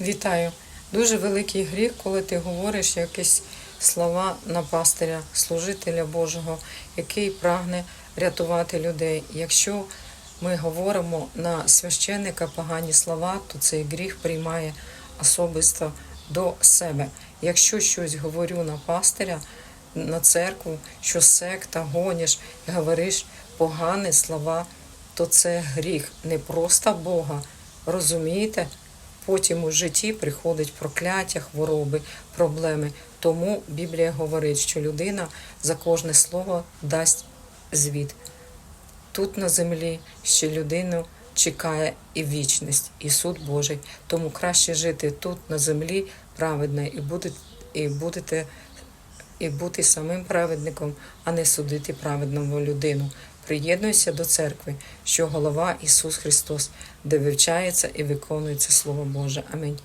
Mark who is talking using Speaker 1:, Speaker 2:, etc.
Speaker 1: Вітаю. Дуже великий гріх, коли ти говориш якісь слова на пастиря, служителя Божого, який прагне рятувати людей. Якщо ми говоримо на священника погані слова, то цей гріх приймає особисто до себе. Якщо щось говорю на пастиря, на церкву, що секта, гоніш, говориш погані слова, то це гріх не просто Бога. Розумієте? Потім у житті приходить прокляття, хвороби, проблеми. Тому Біблія говорить, що людина за кожне слово дасть звіт. Тут на землі ще людину чекає і вічність, і суд Божий. Тому краще жити тут на землі праведно і будете, і будете і бути самим праведником, а не судити праведну людину. Приєднуйся до церкви, що голова Ісус Христос, де вивчається і виконується Слово Боже. Амінь.